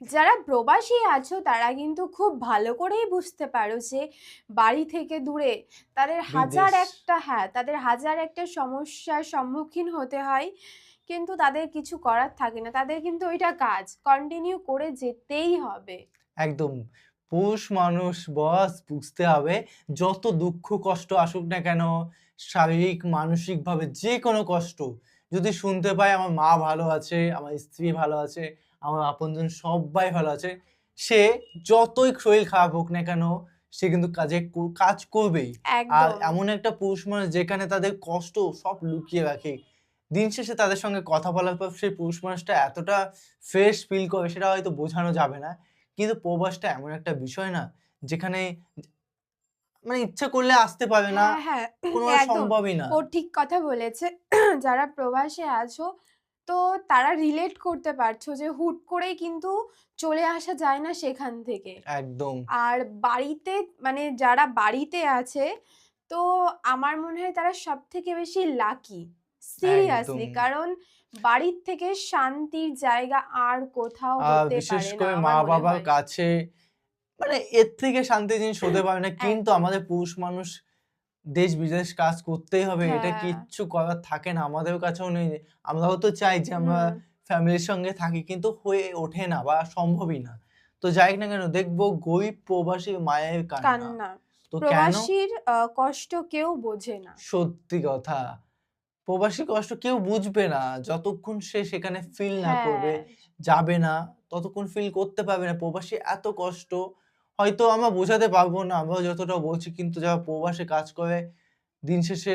যারা প্রবাসী আছো তারা কিন্তু খুব ভালো করেই বুঝতে পারো যে বাড়ি থেকে দূরে তাদের হাজার একটা হ্যাঁ তাদের হাজার একটা সমস্যার সম্মুখীন হতে হয়। কিন্তু তাদের কিছু করার থাকে না। তাদের কিন্তু ওইটা কাজ। কন্টিনিউ করে যেতেই হবে। একদম। পুরুষ মানুষ বস বুঝতে হবে যত দুঃখ কষ্ট আসুক না কেন শারীরিক মানসিকভাবে যে কোনো কষ্ট যদি শুনতে পায় আমার মা ভালো আছে আমার স্ত্রী ভালো আছে আমার আপনজন সবাই ভালো আছে। সে যতই শরীর খারাপ হোক না কেন সে কিন্তু কাজে কাজ করবেই। আর এমন একটা পুরুষ মানুষ যেখানে তাদের কষ্ট সব লুকিয়ে রাখে। দিন শেষে তাদের সঙ্গে কথা বলার পর সেই পুরুষ মানুষটা এতটা ফ্রেশ ফিল করে সেটা হয়তো বোঝানো যাবে না। কিন্তু প্রবাসটা এমন একটা বিষয় না যেখানে মানে ইচ্ছা করলে আসতে পারে না। হ্যাঁ হ্যাঁ কোনো সম্ভবই না। ও ঠিক কথা বলেছে। যারা প্রবাসে আছো তো তারা রিলেট করতে পারছ যে হুট করেই কিন্তু চলে আসা যায় না সেখান থেকে। একদম। আর বাড়িতে মানে যারা বাড়িতে আছে তো আমার মনে হয় তারা সব থেকে বেশি লাকি সিরিয়াসলি কারণ বাড়ির থেকে শান্তির জায়গা আর কোথাও হতে বিশেষ পারে না করে মা বাবার কাছে মানে এর থেকে শান্তি জিনিস হতে পারে না কিন্তু আমাদের পুরুষ মানুষ দেশ বিদেশ কাজ করতেই হবে এটা হ্যাঁ। কিচ্ছু করার থাকে না। আমাদের কাছেও নেই। আমরাও তো চাই যে আমরা ফ্যামিলির সঙ্গে থাকি কিন্তু হয়ে ওঠে না বা সম্ভবই না। তো যাই না কেন দেখব গরিব প্রবাসী মায়ের কান্না। তো প্রবাসীর কষ্ট কেউ বোঝে না। সত্যি কথা। প্রবাসী কষ্ট কেউ বুঝবে না। যতক্ষণ সে সেখানে ফিল না করবে হ্যাঁ যাবে না ততক্ষণ ফিল করতে পারবে না। প্রবাসী এত কষ্ট। হয়তো আমরা বোঝাতে পারব না আমরা যতটা বলছি কিন্তু যারা প্রবাসে কাজ করে দিন শেষে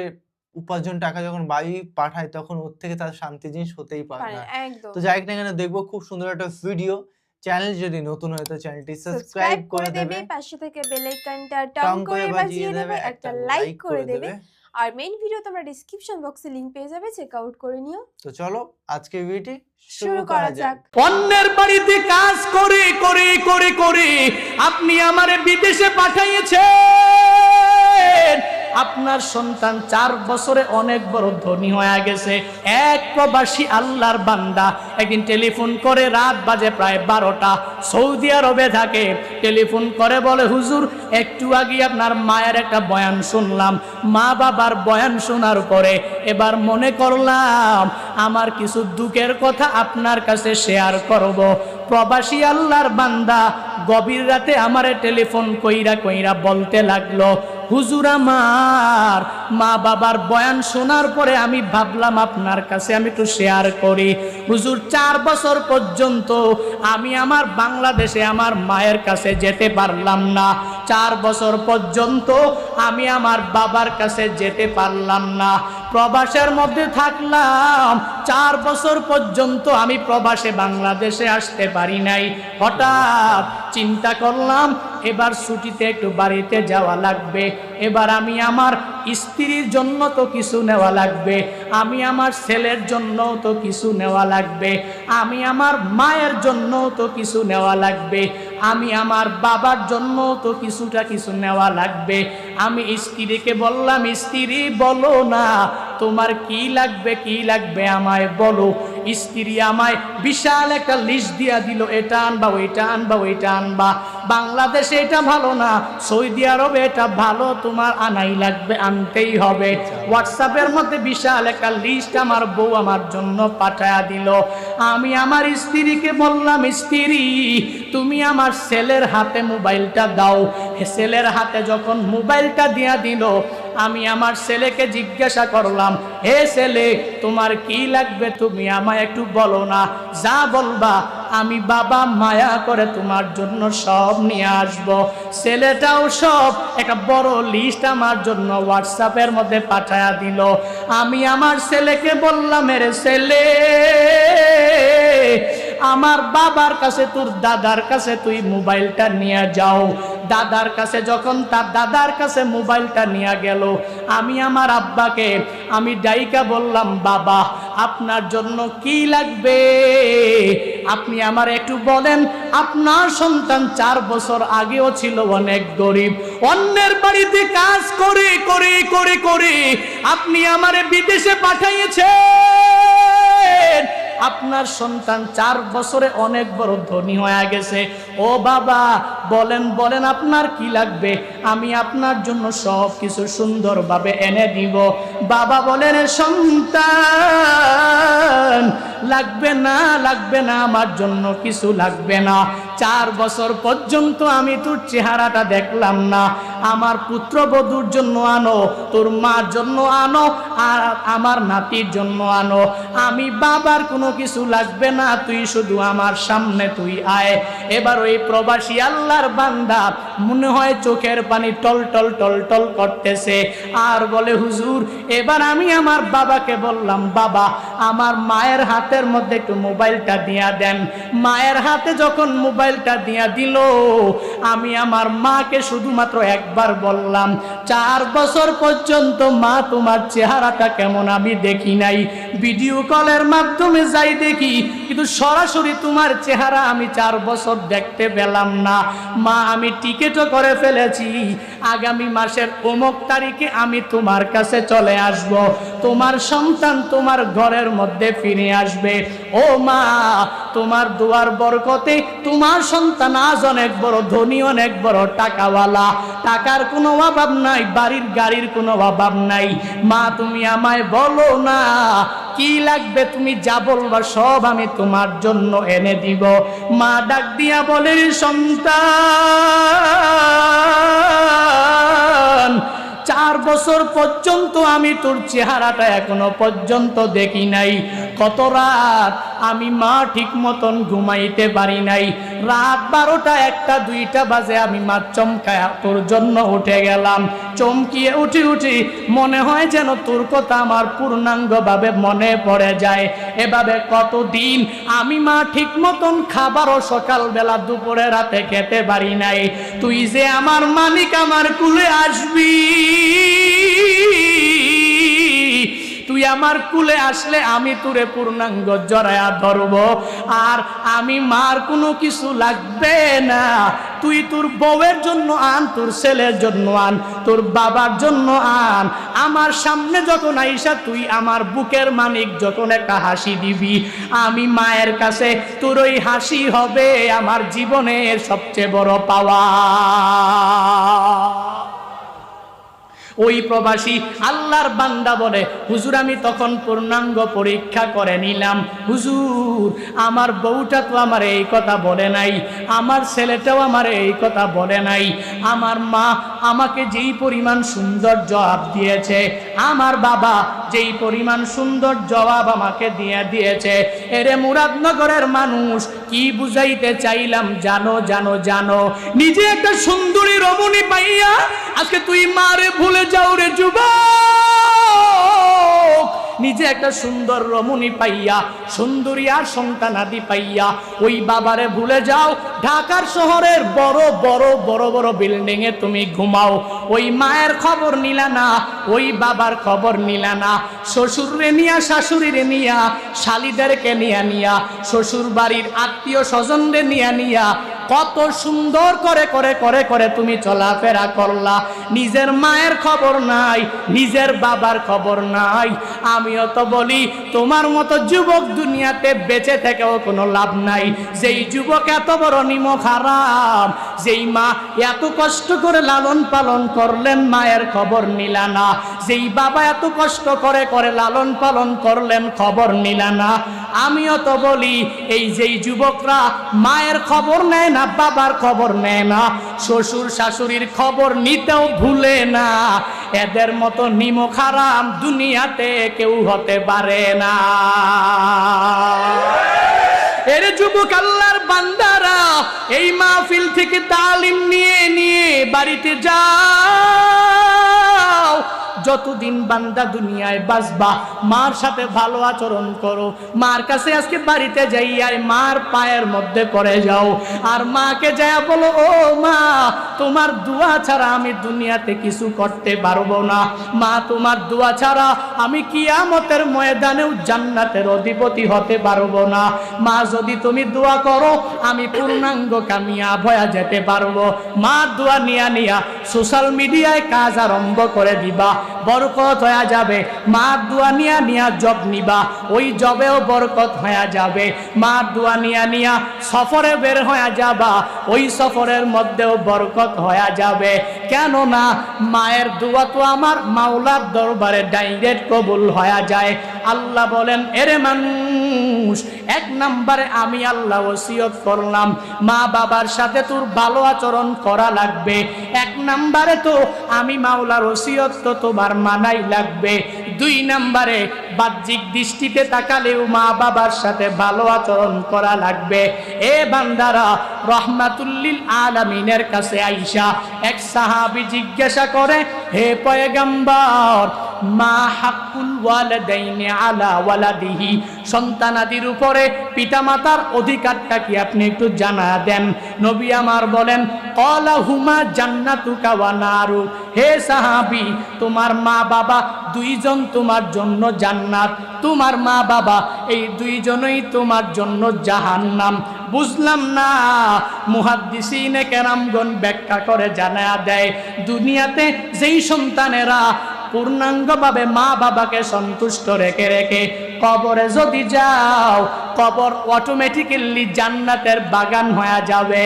উপার্জন টাকা যখন বাড়ি পাঠায় তখন ওর থেকে তার শান্তি জিনিস হতেই পারে না। তো যাই না কেন দেখব খুব সুন্দর একটা ভিডিও চ্যানেল যদি নতুন হয় তো চ্যানেলটি সাবস্ক্রাইব করে দেবে। পাশে থেকে বেল আইকনটা টং করে বাজিয়ে দেবে একটা লাইক করে দেবে। আর মেইন ভিডিও তোমরা ডেসক্রিপশন বক্সে লিংক পেয়ে যাবে চেক আউট করে নিও। তো চলো আজকে ভিডিওটি শুরু করা যাক। অন্যের বাড়িতে কাজ করে করে করে করে আপনি আমারে বিদেশে পাঠাইয়েছেন। আপনার সন্তান চার বছরে অনেক বড় ধনী হয়ে গেছে। এক প্রবাসী আল্লাহর বান্দা একদিন টেলিফোন করে, রাত বাজে প্রায় বারোটা। সৌদি আরবে থাকে, টেলিফোন করে, বলে, হুজুর, একটু আগে আপনার মায়ের একটা বয়ান শুনলাম। মা বাবার বয়ান শোনার পরে এবার মনে করলাম, আমার কিছু দুঃখের কথা আপনার কাছে শেয়ার করব। প্রবাসী আল্লাহর বান্দা গভীর রাতে আমারে টেলিফোন কইরা কইরা বলতে লাগল হুজুর আমার, মা বাবার বয়ান শোনার পরে আমি ভাবলাম আপনার কাছে আমি একটু শেয়ার করি। হুজুর, চার বছর পর্যন্ত আমি আমার বাংলাদেশে আমার মায়ের কাছে যেতে পারলাম না। চার বছর পর্যন্ত আমি আমার বাবার কাছে যেতে পারলাম না। প্রবাসের মধ্যে থাকলাম। চার বছর পর্যন্ত আমি প্রবাসে বাংলাদেশে আসতে পারি নাই। হঠাৎ চিন্তা করলাম এবার ছুটিতে একটু বাড়িতে যাওয়া লাগবে। এবার আমি আমার স্ত্রীর জন্য তো কিছু নেওয়া লাগবে। আমি আমার ছেলের জন্য তো কিছু নেওয়া লাগবে। আমি আমার মায়ের জন্য তো কিছু নেওয়া লাগবে। আমি আমার বাবার জন্য তো কিছুটা কিছু নেওয়া লাগবে। আমি স্ত্রীকে বললাম, স্ত্রী, বলো না। তোমার কি লাগবে কি লাগবে আমায় বলো। স্ত্রী আমায় বিশাল একটা লিস্ট দিয়া দিল, এটা আনবা, ওইটা আনবা ওইটা আনবা। বাংলাদেশে এটা ভালো না, সৌদি আরবে এটা ভালো, তোমার আনাই লাগবে, আনতেই হবে। হোয়াটসঅ্যাপের মধ্যে বিশাল একটা লিস্ট আমার বউ আমার জন্য পাঠায়া দিল। আমি আমার স্ত্রীকে বললাম, স্ত্রী, তুমি আমার ছেলের হাতে মোবাইলটা দাও। ছেলের হাতে যখন মোবাইলটা দিয়া দিল, আমি আমার ছেলেকে জিজ্ঞাসা করলাম হে ছেলে, তোমার কি লাগবে তুমি আমায় একটু বলো না। যা বলবা, আমি বাবা মায়া করে তোমার জন্য সব নিয়ে আসব। ছেলেটাও সব একটা বড় লিস্ট আমার জন্য হোয়াটসঅ্যাপের মধ্যে পাঠায়া দিল। আমি আমার ছেলেকে বললাম, এরে ছেলে আমার বাবার কাছে, তোর দাদার কাছে তুই মোবাইলটা নিয়ে যাও। দাদার কাছে যখন তার দাদার কাছে মোবাইলটা নিয়ে গেল, আমি আমার আব্বাকে, আমি ডাইকা বললাম, বাবা, আপনার জন্য কি লাগবে? আপনি আমার একটু বলেন, আপনার সন্তান চার বছর আগেও ছিল অনেক গরিব। অন্যের বাড়িতে কাজ করে করে করে করে আপনি আমারে বিদেশে পাঠাইয়েছেন। আপনার সন্তান চার বছরে অনেক বড় ধনী হয়ে গেছে। ও বাবা বলেন বলেন আপনার কি লাগবে? আমি আপনার জন্য সব কিছু সুন্দরভাবে এনে দিব। বাবা বলেন সন্তান, লাগবে না লাগবে না, আমার জন্য কিছু লাগবে না। চার বছর পর্যন্ত আমি তোর চেহারাটা দেখলাম না। আমার পুত্রবধূর জন্য আনো, তোর মার জন্য আনো, আর আমার নাতির জন্য আনো। আমি বাবার কোনো কিছু লাগবে না, তুই শুধু আমার সামনে তুই আয়। এবার ওই প্রবাসী আল্লাহর বান্দা। মনে হয় চোখের পানি টল টল টল টল করতেছে। আর বলে, হুজুর, এবার আমি আমার বাবাকে বললাম, বাবা, আমার মায়ের হাতের মধ্যে একটু মোবাইলটা দিয়া দেন। মায়ের হাতে যখন মোবাইলটা দিয়া দিল, আমি আমার মাকে শুধুমাত্র একবার বললাম, চার বছর পর্যন্ত মা, তোমার চেহারাটা কেমন আমি দেখি নাই। ভিডিও কলের মাধ্যমে যাই দেখি, কিন্তু সরাসরি তোমার চেহারা আমি চার বছর দেখতে পেলাম না। মা, আমি টিকিটও করে ফেলেছি। আগামী মাসের অমুক তারিখে আমি তোমার কাছে চলে আসব। তোমার সন্তান তোমার ঘরের মধ্যে ফিরে আসবে। ও মা, তোমার দুয়ার বরকতে তোমার সন্তান আজ অনেক বড়, ধনী অনেক বড়, টাকাওয়ালা। টাকার কোনো অভাব নাই, বাড়ির গাড়ির কোনো অভাব নাই। মা, তুমি আমায় বলো না, কি লাগবে তুমি যা বলবা সব আমি তোমার জন্য এনে দিব। মা ডাক দিয়া বলে, সন্তান, চার বছর পর্যন্ত আমি তোর চেহারাটা এখনও পর্যন্ত দেখি নাই। কত রাত আমি মা ঠিক মতন ঘুমাইতে পারি নাই। রাত বারোটা একটা, দুইটা বাজে আমি মা চমকায় তোর জন্য উঠে গেলাম। চমকিয়ে উঠি উঠি মনে হয় যেন তোর কথা আমার পূর্ণাঙ্গভাবে মনে পড়ে যায়। এভাবে কতদিন আমি মা ঠিক মতন খাবারও সকালবেলা দুপুরে রাতে খেতে পারি নাই। তুই যে আমার মালিক আমার কুলে আসবি। তুই আমার কুলে আসলে আমি তোরে পূর্ণাঙ্গ জড়ায়া ধরব। আর আমি মার কোনো কিছু লাগবে না। তুই তোর বউয়ের জন্য আন, তোর ছেলের জন্য আন, তোর বাবার জন্য আন। আমার সামনে যখন আইসা তুই আমার বুকের মানিক যখন একটা হাসি দিবি। আমি মায়ের কাছে তোর ওই হাসি হবে আমার জীবনের সবচেয়ে বড় পাওয়া। ওই প্রবাসী আল্লাহর বান্দা বলে, হুজুর, আমি তখন পূর্ণাঙ্গ পরীক্ষা করে নিলাম। হুজুর, আমার বউটা তো আমার এই কথা বলে নাই, আমার ছেলেটাও আমার এই কথা বলে নাই, আমার মা আমাকে যেই পরিমাণ সুন্দর জবাব দিয়েছে, আমার বাবা যেই পরিমাণ সুন্দর জবাব আমাকে দিয়ে দিয়েছে, এরে মুরাদনগরের মানুষ কি বুঝাইতে চাইলাম, জানো জানো জানো। নিজে একটা সুন্দরী রমণী পাইয়া আজকে তুই মারে ভুলে যাও রে নিজে একটা সুন্দর রমণী পাইয়া, সুন্দরী আর সন্তানাদি পাইয়া, ওই বাবারে ভুলে যাও ঢাকার শহরের বড় বড় বড় বড় বিল্ডিং এ তুমি ঘুমাও। ওই মায়ের খবর নিলা না, ওই বাবার খবর নিলা না। শ্বশুরে নিয়া, শাশুড়িরে নিয়া, শালিদেরকে নিয়া নিয়া শ্বশুর বাড়ির আত্মীয় স্বজনরে নিয়া নিয়া, কত সুন্দর করে করে করে করে তুমি চলাফেরা করলা। নিজের মায়ের খবর নাই, নিজের বাবার খবর নাই। আমিও তো বলি, তোমার মতো যুবক দুনিয়াতে বেঁচে থেকেও কোনো লাভ নাই। যেই যুবক এত বড় নিমক হারাম। যেই মা এত কষ্ট করে লালন পালন করলেন, মায়ের খবর নিলা না। যেই বাবা এত কষ্ট করে করে লালন পালন করলেন, খবর নিলা না। আমিও তো বলি, এই যেই যুবকরা মায়ের খবর নেয় না, বাবার খবর নেয় না, শ্বশুর শাশুড়ির খবর নিতেও ভুলে না। এদের মতো নিমক হারাম দুনিয়াতে কেউ হতে পারে না। এর যুবক আল্লাহর বান্দারা এই মাহফিল থেকে তালিম নিয়ে নিয়ে বাড়িতে যাও। যতদিন বান্দা দুনিয়ায় বাসবা মার সাথে ভালো আচরণ করো। মার কাছে আজকে বাড়িতে যাইয়াই মার পায়ের মধ্যে পড়ে যাও। আর মাকে যায় বলো, ও মা, তোমার দোয়া ছাড়া আমি দুনিয়াতে কিছু করতে পারব না। মা, তোমার দোয়া ছাড়া আমি কিয়ামতের ময়দানেও জান্নাতের অধিপতি হতে পারব না। মা, যদি তুমি দোয়া করো, আমি পূর্ণাঙ্গ কামিয়া ভয়া যেতে পারব। মা, দোয়া নিয়া নিয়া সোশ্যাল মিডিয়ায় কাজ আরম্ভ করে দিবা। বরকত হয়ে যাবে। মার দোয়া নিয়া নিয়া জব নিবা, ওই জবেও বরকত হয়ে যাবে। মার দোয়া নিয়া নিয়া সফরে বের হয়ে যাবা, ওই সফরের মধ্যেও বরকত হয়ে যাবে। কেননা মায়ের দোয়া তো আমার, মাওলার দরবারে ডাইরেক্ট কবুল হয়ে যায়। আল্লাহ বলেন, এরে মানুষ এক নম্বরে আমি আল্লাহ ওসিয়ত করলাম। মা বাবার সাথে তোর ভালো আচরণ করা লাগবে। এক নম্বরে তো আমি মাওলার ওসিয়ত তো তোমার মানাই লাগবে। দুই নম্বরে বাহ্যিক দৃষ্টিতে তাকালেও মা বাবার সাথে ভালো আচরণ করা লাগবে। এ বান্দারা, রহমাতুল্লিল আলামিনের কাছে আইসা এক সাহাবি জিজ্ঞাসা করে, হে পয়গম্বর মা হাক্কুল ওয়ালাদাইনি আলা ওয়ালাদিহি। সন্তানাদির উপরে পিতামাতার অধিকারটা কি আপনি একটু জানা দেন? নবী আমার বলেন, কলা হুমা জান্নাতুকা ওয়া নারু। হে সাহাবি, তোমার মা বাবা দুইজন তোমার জন্য জান্নাত। তোমার মা বাবা এই দুইজনই তোমার জন্য জাহান্নাম। বুঝলাম না? মুহাদ্দিসিনে কেরামগণ ব্যাখ্যা করে জানা দেয়, দুনিয়াতে যেই সন্তানেরা পূর্ণাঙ্গভাবে মা বাবাকে সন্তুষ্ট রেখে রেখে কবরে যদি যাও, কবর অটোমেটিক্যালি জান্নাতের বাগান হয়ে যাবে।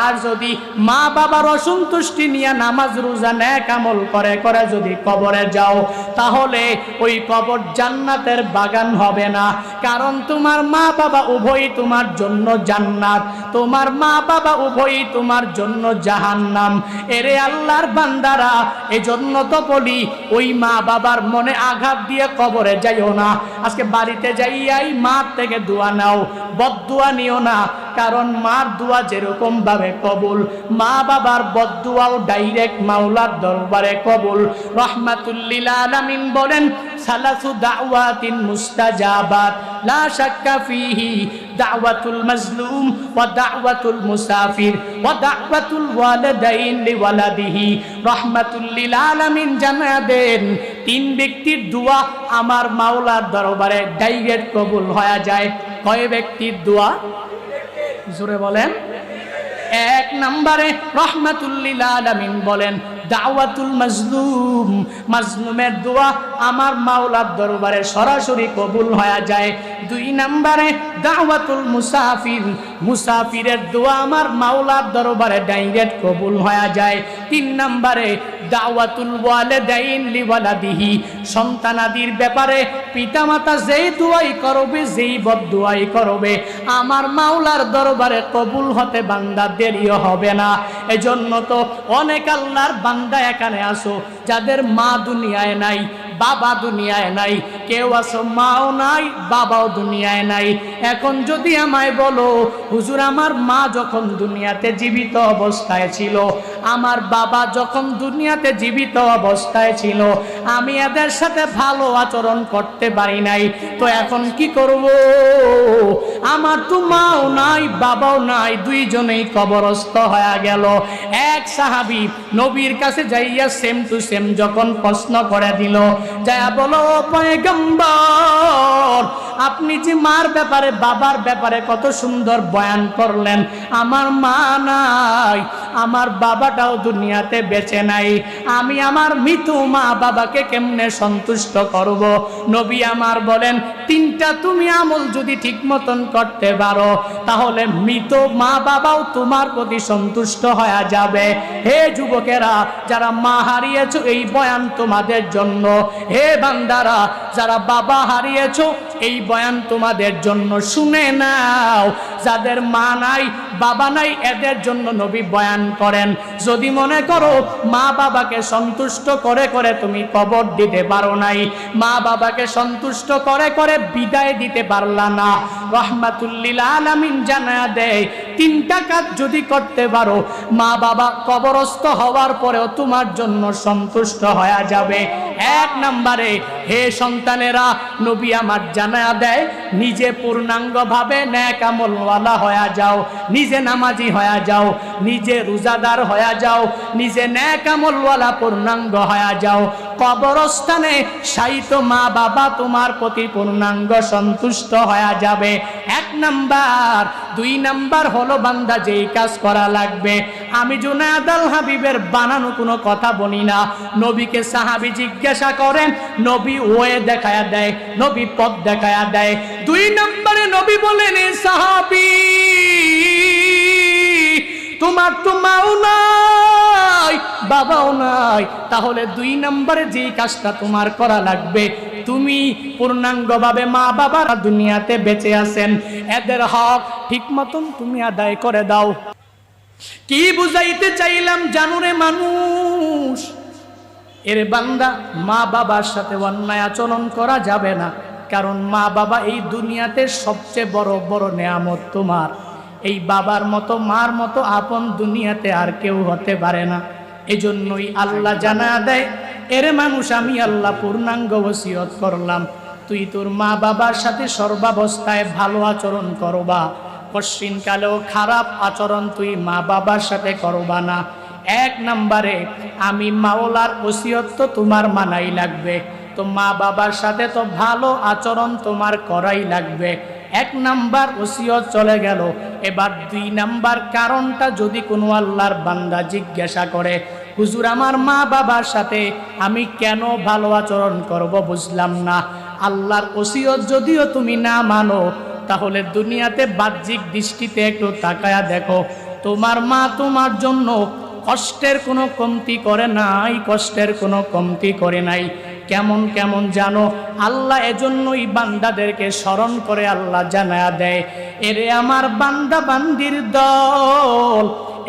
আর যদি মা বাবার অসন্তুষ্টি নিয়ে নামাজ, রোজা ন্যাক আমল করে করে যদি কবরে যাও, তাহলে ওই কবর জান্নাতের বাগান হবে না। কারণ তোমার মা বাবা উভয়ই তোমার জন্য জান্নাত। তোমার মা বাবা উভয়ই তোমার জন্য জাহান্নাম। এরে আল্লাহর বান্দারা, এজন্য তো বলি, ওই মা বাবার মনে আঘাত দিয়ে কবরে যাইও না। আজকে বাড়িতে যাইয়াই মার থেকে দোয়া নাও বদুয়া নিও না, কারণ মার দোয়া যেরকম ভাবে কবুল। মা বাবার বদুয়াও ডাইরেক্ট মাওলার দরবারে কবুল। রহমাতুল্লিল আলামিন বলেন, সালাসু দাওয়াতিন মুস্তাজাবাত, লা শাক্কা ফিহি দাওয়াতুল মাজলুম ওয়া দাওয়াতুল মুসাফির ওয়া দাওয়াতুল ওয়ালিদাইন লিওয়ালাদিহি। রহমাতুল্লিল আলামিন জানাদেন তিন ব্যক্তির দোয়া আমার মাওলার দরবারে ডাইরেক্ট কবুল হয়ে যায়। কয় ব্যক্তির দোয়া? জোরে বলেন। এক নম্বরে রহমাতুল্লিল আলামিন বলেন, দাওয়াতুল মাজলুম, মাজলুমের দোয়া আমার মাওলার দরবারে সরাসরি কবুল হয়ে যায়। দুই নম্বরে দাওয়াতুল মুসাফির, মুসাফিরের দোয়া আমার মাওলার দরবারে ডাইরেক্ট কবুল হয়ে যায়। তিন নম্বরে দাওয়াতুল ওয়ালিদাইন লিওয়ালাদিহি। সন্তানাদির ব্যাপারে পিতামাতা যেই দুয়াই করবে, যেই বদদুয়াই করবে, আমার মাওলার দরবারে কবুল হতে বান্দা দেরিও হবে না। এজন্য তো অনেক আল্লাহর বান্দা এখানে আসো, যাদের মা দুনিয়ায় নাই বাবা দুনিয়ায় নাই, কেউ আছো, মাও নাই, বাবাও দুনিয়ায় নাই। এখন যদি আমায় বলো, হুজুর, আমার মা যখন দুনিয়াতে জীবিত অবস্থায় ছিল, আমার বাবা যখন দুনিয়াতে জীবিত অবস্থায় ছিল, আমি এদের সাথে ভালো আচরণ করতে পারি নাই, তো এখন কি করব? আমার তো মাও নাই, বাবাও নাই, দুইজনেই কবরস্থ হয়ে গেল। এক সাহাবি নবীর কাছে যাইয়া সেম টু সেম যখন প্রশ্ন করে দিল যায়া বলো "ও পয়গম্বর, আপনি যে মার ব্যাপারে, বাবার ব্যাপারে কত সুন্দর বয়ান করলেন। আমার মা নাই, আমার বাবাটাও দুনিয়াতে বেঁচে নাই। আমি আমার মৃত মা বাবাকে কেমনে সন্তুষ্ট করব? নবী আমার বলেন, তিনটা তুমি আমল যদি ঠিক মতন করতে পারো, তাহলে মৃত মা বাবাও তোমার প্রতি সন্তুষ্ট হয়ে যাবে। হে যুবকেরা, যারা মা হারিয়েছো এই বয়ান তোমাদের জন্য হে বান্দারা যারা বাবা হারিয়েছো এই বয়ান তোমাদের জন্য শুনে নাও। যাদের মা নাই, বাবা নাই, এদের জন্য নবী বয়ান করেন। যদি মনে করো মা বাবাকে সন্তুষ্ট করে করে তুমি কবর দিতে পারো নাই, মা বাবাকে সন্তুষ্ট করে করে বিদায় দিতে পারলা না। রহমাতুল্লিল আলামিন জানা দেয়, তিনটা কাজ যদি করতে পারো, মা বাবা কবরস্থ হওয়ার পরেও তোমার জন্য সন্তুষ্ট হয়ে যাবে। এক নম্বরে, হে সন্তানেরা, নবী আমার জানা দেয়, নিজে পূর্ণাঙ্গভাবে ন্যাক আমলওয়ালা হয়ে যাও, নিজে নামাজি হয়ে যাও, নিজে রোজাদার হয়ে যাও, নিজে ন্যাক আমলওয়ালা পূর্ণাঙ্গ হয়ে যাও। কবরস্থানে সাইত মা বাবা তোমার প্রতি পূর্ণাঙ্গ সন্তুষ্ট হয়ে যাবে। এক নাম্বার, দুই নাম্বার হলো বান্দা যেই কাজ করা লাগবে। আমি জুনায়দ হাবিবের বানানো কোনো কথা বলি না। নবীকে সাহাবি জিজ্ঞাসা করেন নবী ওয়ে দেখায়া দেয়, নবী পথ দেখায়া দেয়। দুই নম্বরে নবী বলেন সাহাবি, তোমার তো মাও নাই, বাবাও নাই। তাহলে দুই নম্বরে যে কাজটা তোমার করা লাগবে, তুমি পূর্ণাঙ্গভাবে মা বাবার দুনিয়াতে বেঁচে আছেন। এদের হক ঠিক মতন তুমি আদায় করে দাও। কি বুঝাইতে চাইলাম জানুরে মানুষ? এর বান্দা মা বাবার সাথে অন্যায় আচরণ করা যাবে না, কারণ মা বাবা এই দুনিয়াতে সবচেয়ে বড় বড় নেয়ামত তোমার। এই বাবার মতো, মার মতো আপন দুনিয়াতে আর কেউ হতে পারে না। এজন্যই আল্লাহ জানা দেয়, এর মানুষ আমি আল্লাহ পূর্ণাঙ্গ ওসিয়ত করলাম। তুই তোর মা বাবার সাথে সর্বাবস্থায় ভালো আচরণ করবা। পশ্চিমকালেও খারাপ আচরণ তুই মা বাবার সাথে করবা না। এক নম্বরে, আমি মাওলার ওসিয়ত তো তোমার মানাই লাগবে। তো মা বাবার সাথে তো ভালো আচরণ তোমার করাই লাগবে। এক নাম্বার ওসিয়ত চলে গেল। এবার দুই নাম্বার কারণটা যদি কোনো আল্লাহর বান্দা জিজ্ঞাসা করে, হুজুর, আমার মা বাবার সাথে আমি কেন ভালো আচরণ করব বুঝলাম না। আল্লাহর ওসিয়ত যদিও তুমি না মানো, তাহলে দুনিয়াতে বাহ্যিক দৃষ্টিতে একটু তাকায়া দেখো। তোমার মা তোমার জন্য কষ্টের কোনো কমতি করে নাই, কষ্টের কোনো কমতি করে নাই। কেমন কেমন জানো? আল্লাহ এজন্যই বান্দাদেরকে স্মরণ করে আল্লাহ জানা দেয়, এরে আমার বান্দা বান্দির দল,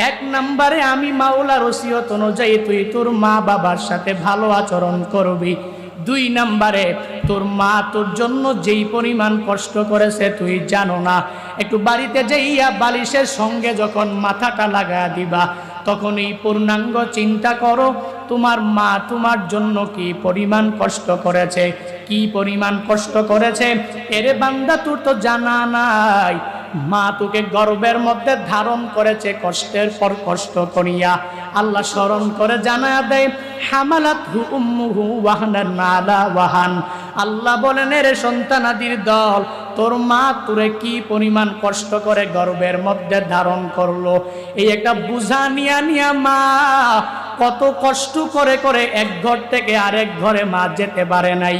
এক নম্বরে আমি মাওলা ওসিয়ত অনুযায়ী তুই তোর মা বাবার সাথে ভালো আচরণ করবি। দুই নম্বরে, তোর মা তোর জন্য যেই পরিমাণ কষ্ট করেছে তুই জানো না। একটু বাড়িতে যাইয়া বালিশের সঙ্গে যখন মাথাটা লাগা দিবা তখন এই পূর্ণাঙ্গ চিন্তা করো, তোমার মা তোমার জন্য কি পরিমাণ কষ্ট করেছে? কি পরিমাণ কষ্ট করেছে? এরে বান্দা, তোর তো জানা নাই। মা তোকে গর্বের মধ্যে ধারণ করেছে কষ্টের পর কষ্ট করিয়া। আল্লাহ স্মরণ করে জানা দেয় হামালাত হু উম্মুহু ওয়াহানান নালা ওয়াহান। আল্লাহ বলেন রে সন্তানাদির দল তোর মা তোরে কি পরিমাণ কষ্ট করে গর্বের মধ্যে ধারণ করল? এই একটা বুঝা নিয়া নিয়া মা, কত কষ্ট করে করে এক ঘর থেকে আরেক ঘরে মা যেতে পারে নাই।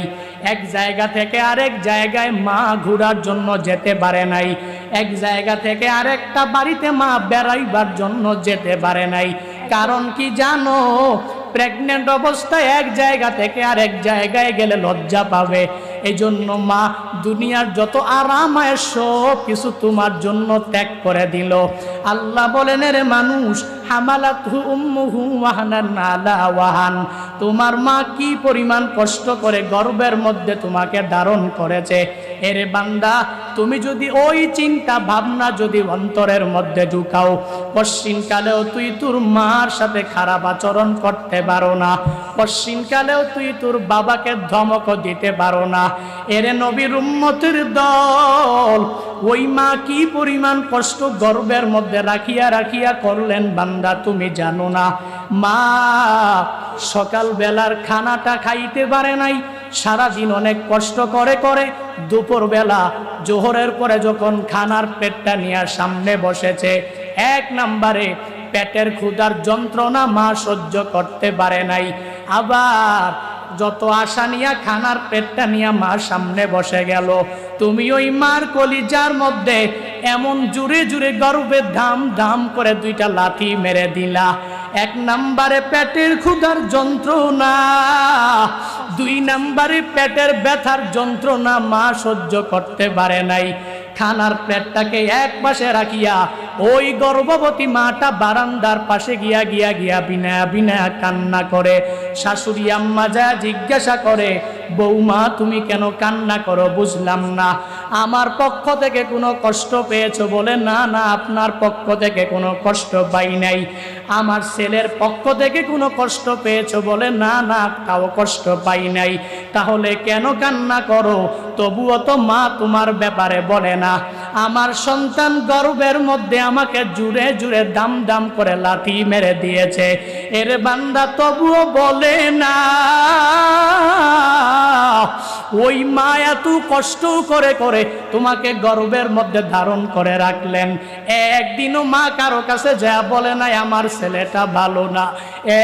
এক জায়গা থেকে আরেক জায়গায় মা ঘোরার জন্য যেতে পারে নাই। এক জায়গা থেকে আরেকটা বাড়িতে মা বেড়াইবার জন্য যেতে পারে নাই। কারণ কি জানো প্রেগনেন্ট অবস্থায় এক জায়গা থেকে আরেক জায়গায় গেলে লজ্জা পাবে। এই জন্য মা, দুনিয়ার যত আরাম সব কিছু তোমার জন্য ত্যাগ করে দিল। আল্লাহ বলেন রে মানুষ তোমার মা কি পরিমাণ কষ্ট করে গর্বের মধ্যে তোমাকে ধারণ করেছে। এরে বান্দা তুমি যদি ওই চিন্তা ভাবনা যদি অন্তরের মধ্যে ঢুকাও পশ্চিমকালেও তুই তোর মার সাথে খারাপ আচরণ করতে পারো না। পশ্চিমকালেও তুই তোর বাবাকে ধমক দিতে পারো না। এরে নবীর উম্মতের দল ওই মা কি পরিমাণ কষ্ট গর্বের মধ্যে রাখিয়া রাখিয়া করলেন বান্দা, তুমি জানো না। মা সকাল বেলার খানাটা খাইতে পারে নাই, সারাদিন অনেক কষ্ট করে করে দুপুর বেলা জোহরের পরে যখন খানার পেটটা নিয়ে সামনে বসেছে, এক নাম্বারে পেটের ক্ষুধার যন্ত্রণা মা সহ্য করতে পারে নাই। আবার যত আশা নিয়া খানার পেটটা নিয়ে মা সামনে বসে গেল, তুমি ওই মার কলিজার মধ্যে এমন জুড়ে জুড়ে গর্বে ধাম ধাম করে দুইটা লাথি মেরে দিলা। এক নাম্বারে পেটের ক্ষুধার যন্ত্রণা, দুই নাম্বারে পেটের ব্যথার যন্ত্রণা মা সহ্য করতে পারে নাই। খানার পেটটাকে এক পাশে রাখিয়া ওই গর্ভবতী মাটা বারান্দার পাশে গিয়া গিয়া গিয়া বিনা বিনা কান্না করে। শাশুড়ি আম্মা যা জিজ্ঞাসা করে, বৌমা, তুমি কেন কান্না করো? বুঝলাম না। আমার পক্ষ থেকে কোনো কষ্ট পেয়েছ বলে না না, আপনার পক্ষ থেকে কোনো কষ্ট পাই নাই। আমার ছেলের পক্ষ থেকে কোনো কষ্ট পেয়েছ বলে না না, তাও কষ্ট পাই নাই। তাহলে কেন কান্না করো? তবুও তো মা তোমার ব্যাপারে বলে না। আমার সন্তান গর্বের মধ্যে আমাকে জুড়ে জুড়ে দাম দাম করে লাথি মেরে দিয়েছে। এর বান্দা তবুও বলে না, ওই মা এত কষ্ট করে করে তোমাকে গর্বের মধ্যে ধারণ করে রাখলেন। একদিনও মা কারও কাছে যা বলে নাই, আমার ছেলেটা ভালো না।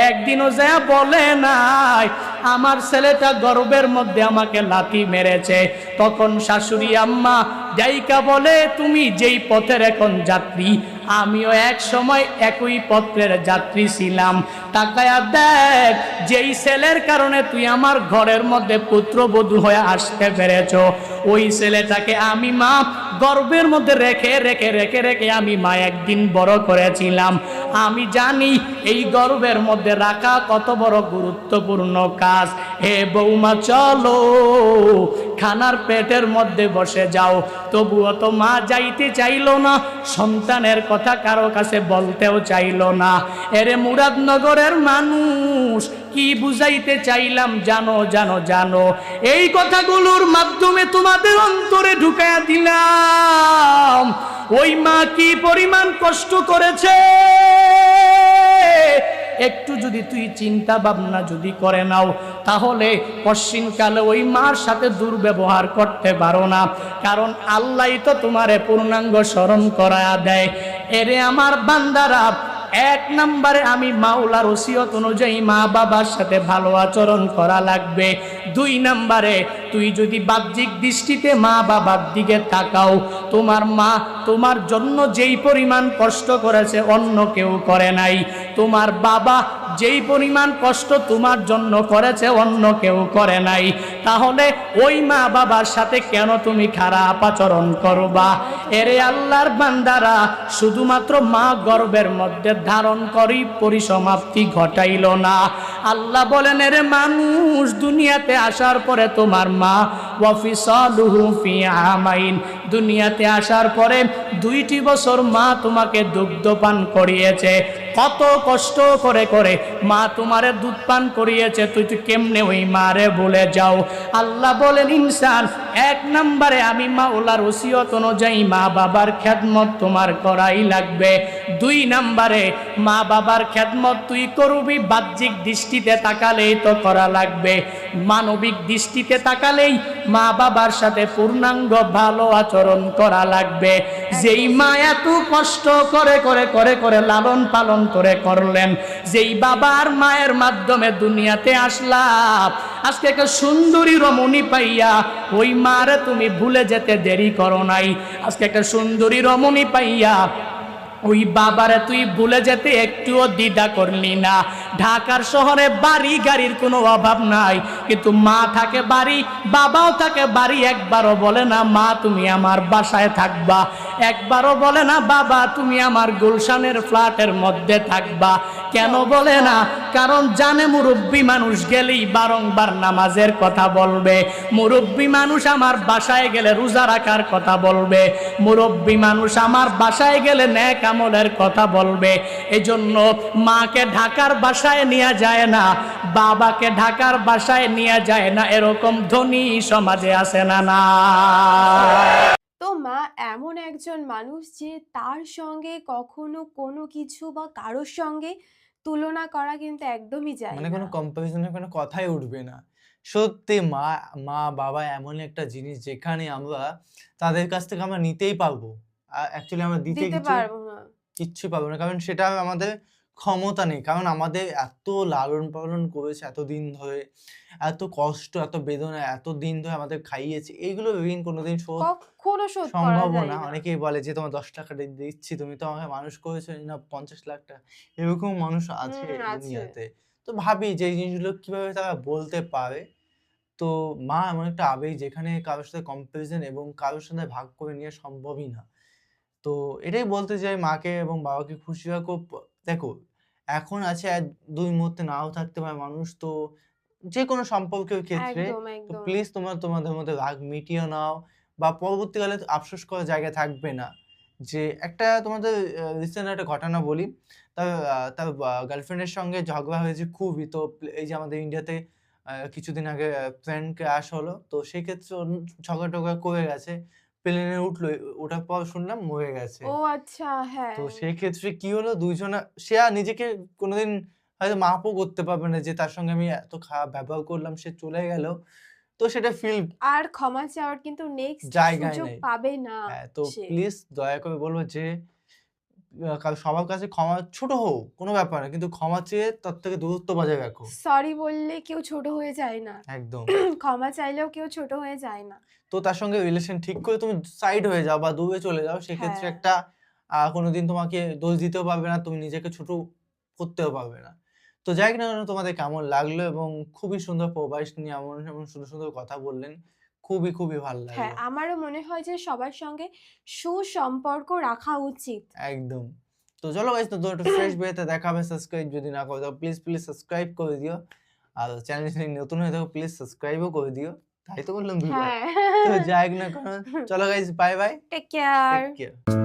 একদিনও যা বলে নাই, আমার ছেলেটা গর্বের মধ্যে আমাকে লাথি মেরেছে। তখন শাশুড়ি আম্মা যাইকা বলে, তুমি যেই পথের এখন যাত্রী, আমিও এক সময় একই পত্রের যাত্রী ছিলাম। তাকায়া দেখ, যেই ছেলের কারণে তুই আমার ঘরের মধ্যে পুত্রবধূ হয়ে আসতে পেরেছ। ওই ছেলেটাকে আমি মা গর্বের মধ্যে রেখে রেখে রেখে রেখে আমি মা একদিন বড় করেছিলাম। আমি জানি এই গর্বের মধ্যে রাখা কত বড় গুরুত্বপূর্ণ কাজ। হে বৌমা, চলো, খানার পেটের মধ্যে বসে যাও। তবুও তো মা যাইতে চাইলো না, সন্তানের কথা কারও কাছে বলতেও চাইলো না। এরে মুরাদনগরের মানুষ কি বুঝাইতে চাইলাম? জানো জানো জানো। এই কথাগুলোর মাধ্যমে তোমাদের অন্তরে ঢুকায়া দিলাম। ওই মা কি পরিমাণ কষ্ট করেছে? একটু যদি তুই চিন্তা ভাবনা যদি করে নাও, তাহলে পশ্চিমকালে ওই মার সাথে দুর্ব্যবহার করতে পারো না। কারণ আল্লাহ তো তোমারে পূর্ণাঙ্গ স্মরণ করা দেয়। এরে আমার বান্দারা এক নম্বরে আমি মাওলার ওসিয়ত অনুযায়ী মা বাবার সাথে ভালো আচরণ করা লাগবে। দুই নম্বরে, তুই যদি বাহ্যিক দৃষ্টিতে মা বাবার দিকে তাকাও, তোমার মা তোমার জন্য যেই পরিমাণ কষ্ট করেছে অন্য কেউ করে নাই। তোমার বাবা যেই পরিমাণ কষ্ট তোমার জন্য করেছে, অন্য কেউ করে নাই। তাহলে ওই মা বাবার সাথে কেন তুমি খারাপ আচরণ করবা? এরে আল্লাহর বান্দারা, শুধুমাত্র মা গর্বের মধ্যে ধারণ করি, পরিসমাপ্তি ঘটাইল না। আল্লাহ বলেন, এরে মানুষ, দুনিয়াতে আসার পরে তোমার মা ফি দুনিয়াতে আসার পরে দুইটি বছর মা তোমাকে দুগ্ধ পান করিয়েছে। কত কষ্ট করে করে মা তোমারে দুধ পান করিয়েছে, তুই তুই কেমনে ওই মারে বলে যাও? আল্লাহ বলেন, ইনসান এক নম্বরে আমি মা ওলার ওসিয়ত অনুযায়ী মা বাবার খ্যাতমত তোমার করাই লাগবে। দুই নম্বরে, মা বাবার খ্যাতমত তুই করবি, বাহ্যিক দৃষ্টিতে তাকালেই তো করা লাগবে। মানবিক দৃষ্টিতে তাকালেই মা বাবার সাথে পূর্ণাঙ্গ ভালো আচরণ করা লাগবে। যেই মা এত কষ্ট করে করে করে করে লালন পালন করে করলেন, যেই বাবার মায়ের মাধ্যমে দুনিয়াতে আসলাম আজকে একটা সুন্দরী রমণী পাইয়া, ওই মারে তুমি ভুলে যেতে দেরি করো নাই। আজকে একটা সুন্দরী রমণী পাইয়া, ওই বাবারে তুই ভুলে যেতে একটুও দ্বিধা করলি না। ঢাকার শহরে বাড়ি গাড়ির কোনো অভাব নাই, কিন্তু মা থাকে বাড়ি, বাবাও থাকে বাড়ি, একবারও বলে না, মা, তুমি আমার বাসায় থাকবা। একবারও বলে না, বাবা, তুমি আমার গুলশানের ফ্ল্যাটের মধ্যে থাকবা। কেন বলে না? কারণ জানে মুরব্বী মানুষ গেলেই বারংবার নামাজের কথা বলবে। মুরব্বী মানুষ আমার বাসায় গেলে রোজা রাখার কথা বলবে। মুরব্বী মানুষ আমার বাসায় গেলে ন্যাক আমলের কথা বলবে। এজন্য মাকে ঢাকার বাসায় নিয়ে যায় না, বাবাকে ঢাকার বাসায় নিয়ে যায় না। এরকম ধনী সমাজে আছে না না। মা এমন একজন মানুষ যে তার সঙ্গে কখনো কোনো কিছু বা কারোর সঙ্গে তুলনা করা কিন্তু একদমই যায় মানে কোনো কম্পারিজনের কোনো কথাই উঠবে না। সত্যি মা মা বাবা এমন একটা জিনিস যেখানে আমরা তাদের কাছ থেকে আমরা নিতেই পারব। অ্যাকচুয়ালি আমরা দিতে দিতে কিছু পারব না। কিচ্ছু পাবো না। কারণ সেটা আমাদের ক্ষমতা নেই। কারণ আমাদের এত লালন পালন করেছে এতদিন ধরে এত কষ্ট এত বেদনা এত দিন ধরে আমাদের খাইয়েছে এইগুলো ঋণ কোনোদিন শোধ কখনো শোধ সম্ভব না। অনেকেই বলে যে তোমার দশ টাকা দিচ্ছি তুমি তো আমাকে মানুষ করেছ না পঞ্চাশ লাখ টাকা। এরকম মানুষ আছে দুনিয়াতে। তো ভাবি যে এই জিনিসগুলো কীভাবে তারা বলতে পারে? তো মা এমন একটা আবেগ যেখানে কারোর সাথে কম্পারিজন এবং কারোর সাথে ভাগ করে নেওয়া সম্ভবই না। তো এটাই বলতে চাই মাকে এবং বাবাকে খুশি রাখো দেখো এখন আছে দুই মুহূর্তে নাও থাকতে পারে মানুষ তো যে কোনো সম্পর্কের ক্ষেত্রে প্লিজ তোমরা তোমাদের মধ্যে রাগ মিটিয়ে নাও বা পরবর্তীকালে আফসোস করার জায়গা থাকবে না। যে একটা তোমাদের রিসেন্ট একটা ঘটনা বলি তার তার গার্লফ্রেন্ডের সঙ্গে ঝগড়া হয়েছে খুবই তো এই যে আমাদের ইন্ডিয়াতে কিছুদিন আগে প্লেন ক্র্যাশ হলো তো সেক্ষেত্রে ঝগড়া টগড়া করে গেছে। প্লেনে উঠল ওঠার পর শুনলাম মরে গেছে। ও আচ্ছা হ্যাঁ। তো সেই ক্ষেত্রে কি হলো? দুইজনা সে আর নিজেকে কোনোদিন হয়তো মাপও করতে পারবে না যে তার সঙ্গে আমি এত খারাপ ব্যবহার করলাম সে চলে গেল। তো সেটা ফিল আর ক্ষমা চাওয়ার কিন্তু নেক্সট জায়গায় সুযোগ। পাবে না হ্যাঁ তো প্লিজ দয়া করে বলব যে সবার কাছে ক্ষমা ছোট হোক কোনো ব্যাপার না কিন্তু ক্ষমা চেয়ে তার থেকে দূরত্ব বজায় রাখো। সরি বললে কেউ ছোট হয়ে যায় না। একদম। ক্ষমা চাইলেও কেউ ছোট হয়ে যায় না। তো তার সঙ্গে রিলেশন ঠিক করে তুমি সাইড হয়ে যাও বা দূরে চলে যাও সেক্ষেত্রে হ্যাঁ। একটা কোনোদিন তোমাকে দোষ দিতেও পারবে না তুমি নিজেকে ছোট করতেও পারবে না। তো যাই না কেন তোমাদের কেমন লাগল এবং খুবই সুন্দর প্রবাস নিয়ে এমন এমন সুন্দর সুন্দর কথা বললেন। খুবই খুবই ভালো লাগে। হ্যাঁ আমারও মনে হয় যে সবার সঙ্গে সুসম্পর্ক রাখা উচিত। একদম। তো চলো গাইস তো দুটো ফ্রেশ বেতে দেখাবে সাবস্ক্রাইব যদি না করে দাও প্লিজ প্লিজ সাবস্ক্রাইব করে দিও। আর চ্যানেল যদি নতুন হয়ে থাকো প্লিজ সাবস্ক্রাইবও করে দিও। তাই তো বললাম দুবার হ্যাঁ। তো যাই না কারণ চলো guys bye bye take care take care